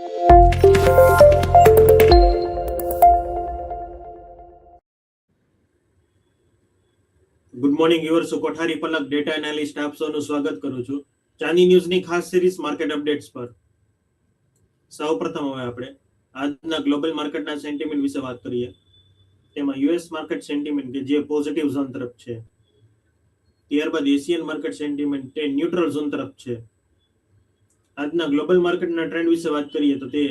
Good morning yours Kothari Palak data analyst આપ સૌનું સ્વાગત કરું છું ચાંદી ન્યૂઝની ખાસ સિરીઝ માર્કેટ અપડેટ્સ પર. સૌપ્રથમ હવે આપણે આજના ગ્લોબલ માર્કેટના સેન્ટિમેન્ટ વિશે વાત કરીએ. તેમાં યુએસ માર્કેટ સેન્ટિમેન્ટ કે જે પોઝિટિવ ઝોન તરફ છે. ત્યારબાદ એશિયન માર્કેટ સેન્ટિમેન્ટ તે ન્યુટ્રલ ઝોન તરફ છે. આજના ગ્લોબલ માર્કેટના ટ્રેન્ડ વિશે વાત કરીએ તો તે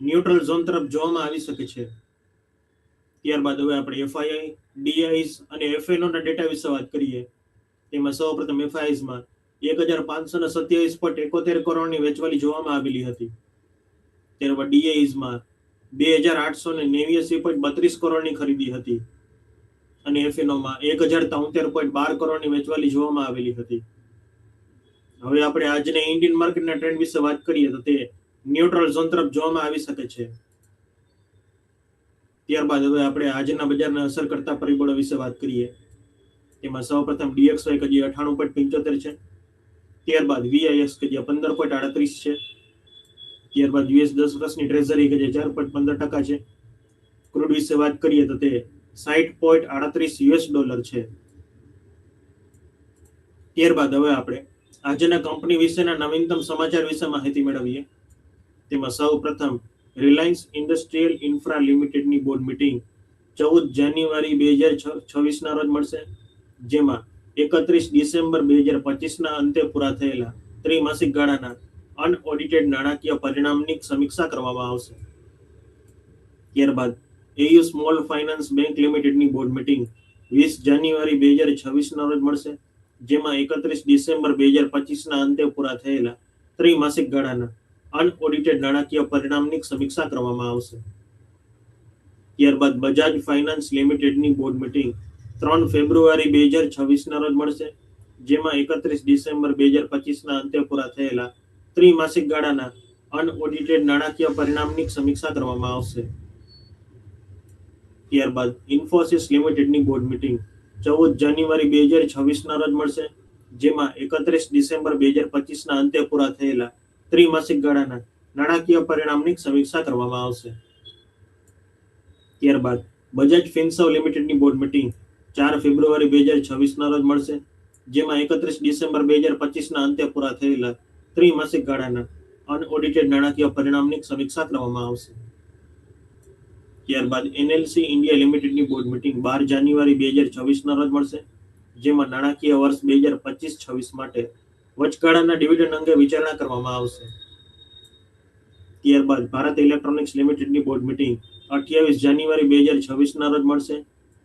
ન્યુટ્રલ ઝોન તરફ જોવામાં આવી શકે છે. ત્યારબાદ હવે આપણે એફઆઈઆઈ ડીઆઈસ અને એફએનઓના ડેટા વિશે વાત કરીએ. તેમાં સૌપ્રથમ એફઆઈએસમાં એક હજાર પાંચસો ને સત્યાવીસ પોઈન્ટ એકોતેર કરોડની વેચવાલી જોવામાં આવેલી હતી. ત્યારબાદ ડીઆઈઝમાં બે હજાર આઠસો ને નેવ્યાસી પોઈન્ટ બત્રીસ કરોડની ખરીદી હતી. અને એફએનઓમાં એક હજાર તોતેર પોઈન્ટ બાર કરોડની વેચવાલી જોવામાં આવેલી હતી. હવે આપણે આજના ઇન્ડિયન માર્કેટના ટ્રેન્ડ વિશે વાત કરીએ તો તે ન્યુટ્રલ ઝોન તરફ જોવામાં આવી શકે છે. ત્યારબાદ હવે આપણે આજના બજારને અસર કરતા પરિબળો વિશે વાત કરીએ. તેમાં સૌપ્રથમ ડીએક્સવાય કે જે અઠાણું પોઈન્ટ પંચોતેર છે. ત્યારબાદ વીઆઈએસ કે જે પંદર પોઈન્ટ આડત્રીસ છે. ત્યારબાદ યુએસ દસ વર્ષની ટ્રેઝરી કે જે ચાર પોઈન્ટ પંદર ટકા છે. ક્રૂડ વિશે વાત કરીએ તો તે સાહીઠ પોઈન્ટ આડત્રીસ યુએસ ડોલર છે. ત્યારબાદ હવે આપણે આજના કંપની વિશેના નવીનતમ સમાચાર વિશે માહિતી મેળવીએ. તેમાં સૌ પ્રથમ રિલાયન્સ ઇન્ડસ્ટ્રીયલ ઇન્ફ્રા લિમિટેડની બોર્ડ મીટિંગ ચૌદ જાન્યુઆરી બે હજાર છવ્વીસના રોજ મળશે, જેમાં એકત્રીસ ડિસેમ્બર બે હજાર પચીસના અંતે પૂરા થયેલા ત્રિમાસિક ગાળાના અનઓડિટેડ નાણાકીય પરિણામની સમીક્ષા કરવામાં આવશે. ત્યારબાદ એયુ સ્મોલ ફાઇનાન્સ બેંક લિમિટેડની બોર્ડ મીટિંગ વીસ જાન્યુઆરી બે હજાર છવ્વીસના રોજ મળશે જેમાં એકત્રીસ ડિસેમ્બર બે હજાર પચીસના અંતે પૂરા થયેલા ત્રિમાસિક ગાળાના અનઓડિટેડ નાણાકીય પરિણામની સમીક્ષા કરવામાં આવશે. ત્યારબાદ બજાજ ફાઇનાન્સ લિમિટેડની બોર્ડ મીટિંગ ત્રણ ફેબ્રુઆરી બે હજાર છવ્વીસના રોજ મળશે, જેમાં એકત્રીસ ડિસેમ્બર બે હજાર પચીસના અંતે પૂરા થયેલા ત્રિમાસિક ગાળાના અનઓડિટેડ નાણાકીય પરિણામની સમીક્ષા કરવામાં આવશે. ત્યારબાદ ઇન્ફોસિસ લિમિટેડની બોર્ડ મીટિંગ ચૌદ જાન્યુઆરી બે હજાર છવ્વીસના રોજ મળશે, જેમાં એકત્રીસ ડિસેમ્બર બે હજાર પચીસના અંતે પૂરા થયેલા ત્રિમાસિક ગાળાના નાણાકીય પરિણામની સમીક્ષા કરવામાં આવશે. ત્યારબાદ બજાજ ફિન્સવ લિમિટેડની બોર્ડ મિટિંગ ચાર ફેબ્રુઆરી બે હજાર છવ્વીસના રોજ મળશે, જેમાં એકત્રીસ ડિસેમ્બર બે હજાર પચીસના અંતે પૂરા થયેલા ત્રિમાસિક ગાળાના અનઓડિટેડ નાણાકીય પરિણામની સમીક્ષા કરવામાં આવશે. ત્યારબાદ એનએલસી ઇન્ડિયા લિમિટેડની બોર્ડ મિટિંગ બાર જાન્યુઆરી બે હજાર છવ્વીસના રોજ મળશે, જેમાં નાણાકીય વર્ષ બે હજાર પચીસ છવ્વીસ માટે વચગાળાના ડિવિડન્ડ અંગે વિચારણા કરવામાં આવશે. ત્યારબાદ ભારત ઇલેક્ટ્રોનિક્સ લિમિટેડની બોર્ડ મિટિંગ અઠ્યાવીસ જાન્યુઆરી બે હજાર છવ્વીસના રોજ મળશે,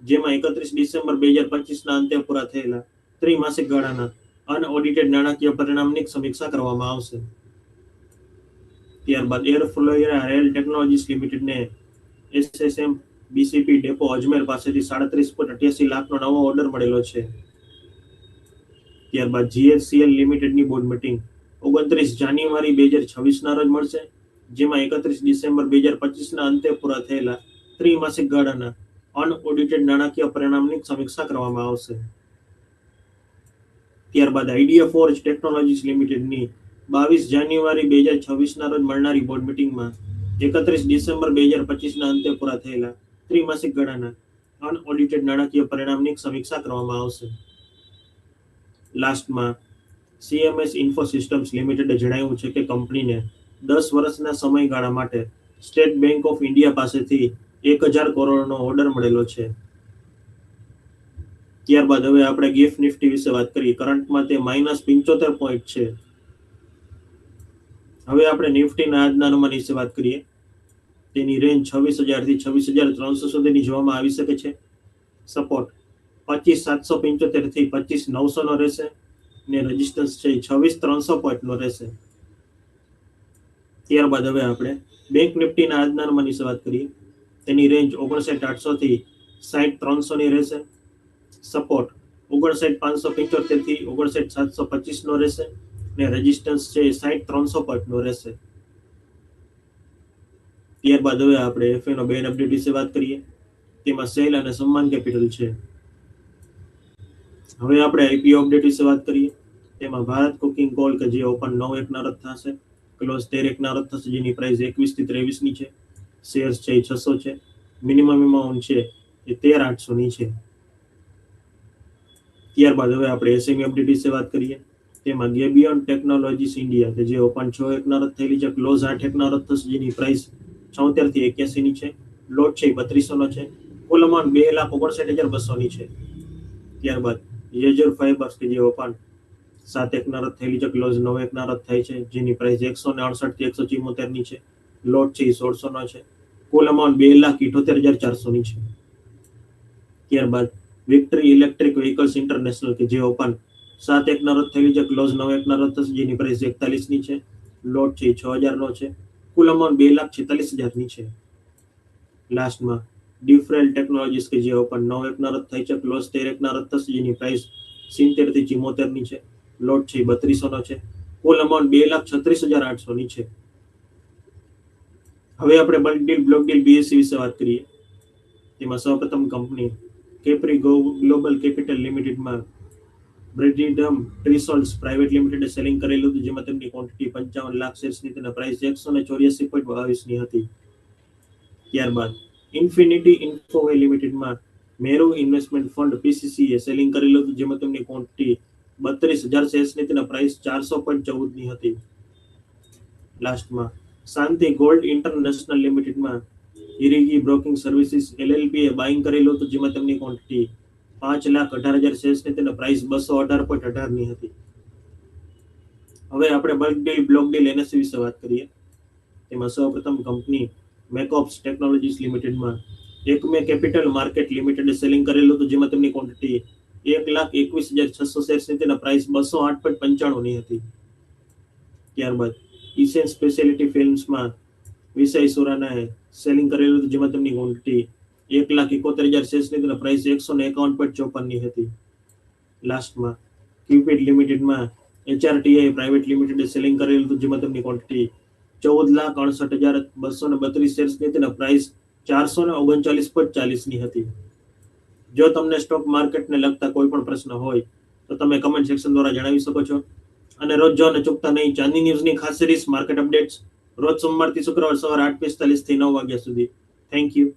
જેમાં એકત્રીસ ડિસેમ્બર બે હજાર પચીસના અંતે પૂરા થયેલા ત્રિમાસિક ગાળાના અનઓડિટેડ નાણાકીય પરિણામની સમીક્ષા કરવામાં આવશે. ત્યારબાદ એર ફ્લોયરા રેલ ટેકનોલોજીસ લિમિટેડને એસએસએમ બીસીપી ડેપો અજમેર પાસેથી સાડત્રીસ પોઈન્ટ અઠ્યાસી લાખનો નવો ઓર્ડર મળેલો છે. ત્યારબાદ જીએસસીએલ લિમિટેડની બોર્ડ મીટિંગ. ઓગણત્રીસ જાન્યુઆરી બે હજાર છવ્વીસના રોજ મળશે, જેમાં એકત્રીસ ડિસેમ્બર બે હજાર પચીસના અંતે પૂરા થયેલા ત્રિમાસિક ગાળાના અનઓડિટેડ નાણાકીય પરિણામની સમીક્ષા કરવામાં આવશે. ત્યારબાદ આઈડિયા ફોર્જ ટેકનોલોજીસ લિમિટેડની બાવીસ જાન્યુઆરી બે હજાર છવ્વીસના રોજ મળનારી બોર્ડ મીટિંગમાં એકત્રીસ ડિસેમ્બર બે હજાર પચીસના અંતે પૂરા થયેલા ત્રિમાસિક ગાળાના અનઓડિટેડ નાણાકીય પરિણામની સમીક્ષા કરવામાં આવશે. લાસ્ટમાં સીએમએસ ઇન્ફોસિસ્ટમ્સ લિમિટેડે જણાવ્યું છે કે કંપનીને દસ વર્ષના સમયગાળા માટે સ્ટેટ બેંક ઓફ ઇન્ડિયા પાસેથી એક હજાર કરોડનો ઓર્ડર મળેલો છે. ત્યારબાદ હવે આપણે ગિફ્ટ નિફ્ટી વિશે વાત કરીએ. કરંટમાં તે માઇનસ પંચોતેર પોઈન્ટ છે. હવે આપણે નિફ્ટીના આજના અનુમાન વિશે વાત કરીએ. તેની રેન્જ છવ્વીસ હજારથી છવ્વીસ હજાર ત્રણસો સુધીની જોવામાં આવી શકે છે. સપોર્ટ પચીસ સાતસો પંચોતેરથી પચીસ નવસોનો રહેશે ને રજિસ્ટન્સ છે છવ્વીસ ત્રણસો પોઈન્ટનો રહેશે. ત્યારબાદ હવે આપણે બેંક નિફ્ટીના આજના વિશે વાત કરીએ. તેની રેન્જ ઓગણસાઠ આઠસોથી સાઠ ત્રણસોની રહેશે. સપોર્ટ ઓગણસાઠ પાંચસો પંચોતેરથી ઓગણસાઠ સાતસો પચીસનો રહેશે. ને રેઝિસ્ટન્સ છે એ સાઠ ત્રણસો પોઈન્ટ રહેશે. ત્યારબાદ હવે આપણે એફએનો બેન અપડેટ વિશે વાત કરીએ. તેમાં સેલ અને સન્માન કેપિટલ છે. હવે આપણે આઈપીઓ અપડેટ વિશે વાત કરીએ. તેમાં ભારત કુકિંગ કોલ કે જે ઓપન નવ એક રદ થશે. ક્લોઝ તેર એકના રદ થશે, જેની પ્રાઇસ એકવીસથી ત્રેવીસની છે. શેર્સ છે એ છસો છે. મિનિમમ એમાઉન્ટ છે એ તેર આઠસો ની છે. ત્યારબાદ હવે આપણે એસએમઈ અપડેટ વિશે વાત કરીએ. તેમાં ગેબિયોન ટેકનોલોજીસ ઇન્ડિયા કે જે ઓપન છ એકના રોજ થયેલી છે ક્લોઝ આઠ એકના રોજ થશે, જેની પ્રાઇસ છોતેરથી એક્યાસી ની છે લોટ છે, એ બત્રીસો નો છે, કુલ અમાઉન્ટ બે લાખ ઓગણસાઠ હજાર બસો ની છે. ત્યારબાદ યેજર ફાઈબર્સ કે જે ઓપન સાત એકના રદ થયેલી છે ક્લોઝ નવ એકના રદ થાય છે, જેની પ્રાઇસ એકસો ને અડસઠથી એકસો ચિમોતેરની છે લોટ છે, એ સોળસો નો છે, કુલ અમાઉન્ટ બે લાખ ઇઠોતેર હજાર ચારસો ની છે. ત્યારબાદ વિક્ટરી ઇલેક્ટ્રિક વ્હીકલ્સ ઇન્ટરનેશનલ કે જે ઓપન સાત એકના રદ થયેલી છે ક્લોઝ નવ એકના રદ થશે, જેની પ્રાઇસ એકતાલીસની છે લોટ છે છ હજાર નો છે. કુલ અમાઉન્ટ બે લાખ છેતાલીસ હજારની છે. લાસ્ટમાં ડિફરેલ ટેકનોલોજીસ કે જે ઓપન નવ એકના રદ થઈ છે ક્લોઝ તેર એકના રદ થશે, જેની પ્રાઇસ સિત્તેરથી ચુમ્મોતેરની છે લોટ છે બત્રીસો નો છે. કુલ અમાઉન્ટ બે લાખ છત્રીસ હજાર આઠસો ની છે. હવે આપણે bulk deal block deal BSC વિશે વાત કરીએ. તેમાં સૌપ્રથમ કંપની કેપ્રી ગ્લોબલ કેપિટલ લિમિટેડમાં બ્રિડિડમ ટ્રીસોલ્સ પ્રાઇવેટ લિમિટેડે સેલિંગ કરેલું હતું, જેમાં તેમની ક્વોન્ટિટી પંચાવન લાખ શેર્સની તેના પ્રાઇસ એકસો ને ચોર્યાસી પોઈન્ટ બાવીસની હતી. ત્યારબાદ ઇન્ફિનિટી ઇન્ફોવે લિમિટેડમાં મેરુ ઇન્વેસ્ટમેન્ટ ફંડ પીસીસીએ સેલિંગ કરેલું હતું, જેમાં તેમની ક્વોન્ટિટી બત્રીસ હજાર શેર્સની તેના પ્રાઇસ ચારસો પોઈન્ટ ચૌદની હતી. લાસ્ટમાં શાંતિ ગોલ્ડ ઇન્ટરનેશનલ લિમિટેડમાં ઇરિગી બ્રોકિંગ સર્વિસીસ એલએલપીએ બાઇંગ કરેલું હતું, જેમાં તેમની ક્વોન્ટિટી પાંચ લાખ અઢાર હજાર શેર્સની તેના પ્રાઇસ બસો અઢાર પોઈન્ટ અઢારની હતી. હવે આપણે bulk deal block deal NSC વિશે વાત કરીએ. તેમાં સૌપ્રથમ કંપની મેકોપ્સ ટેકનોલોજીસ લિમિટેડમાં એકમે કેપિટલ માર્કેટ લિમિટેડે સેલિંગ કરેલું હતું, જેમાં તેમની ક્વોન્ટિટી એક લાખ એકવીસ હજાર છસો શેર્સની તેના પ્રાઇસ બસો આઠ પોઈન્ટ પંચાણુંની હતી. ત્યારબાદ ઈસેન સ્પેશિયાલિટી ફિલ્મ્સમાં વિષય સુરાનાએ સેલિંગ કરેલું હતું, જેમાં તેમની ક્વોન્ટિટી એક લાખ એકોતેર હજાર શેર્સની તેના પ્રાઇસ એકસો ને એકાવન પોઈન્ટ ચોપનની હતી. લાસ્ટમાં ક્યુપિડ લિમિટેડમાં એચઆરટીઆઈ પ્રાઇવેટ લિમિટેડે સેલિંગ કરેલું હતું, જેમાં તેમની ક્વોન્ટિટી ચૌદ લાખ અડસઠ હજાર બસો ને બત્રીસ શેર્સની તેના પ્રાઇસ ચારસો ને ઓગણચાલીસ પોઈન્ટ ચાલીસની હતી. જો તમને સ્ટોક માર્કેટને લગતા કોઈ પણ પ્રશ્ન હોય, તો તમે કમેન્ટ સેક્શન દ્વારા જણાવી શકો છો. અને રોજ જોવાને ચૂકતા નહીં, ચાંદી ન્યૂઝની ખાસ સિરીઝ માર્કેટ અપડેટ્સ રોજ સોમવારથી શુક્રવાર સવારે આઠ પિસ્તાલીસથી નવ વાગ્યા સુધી. Thank you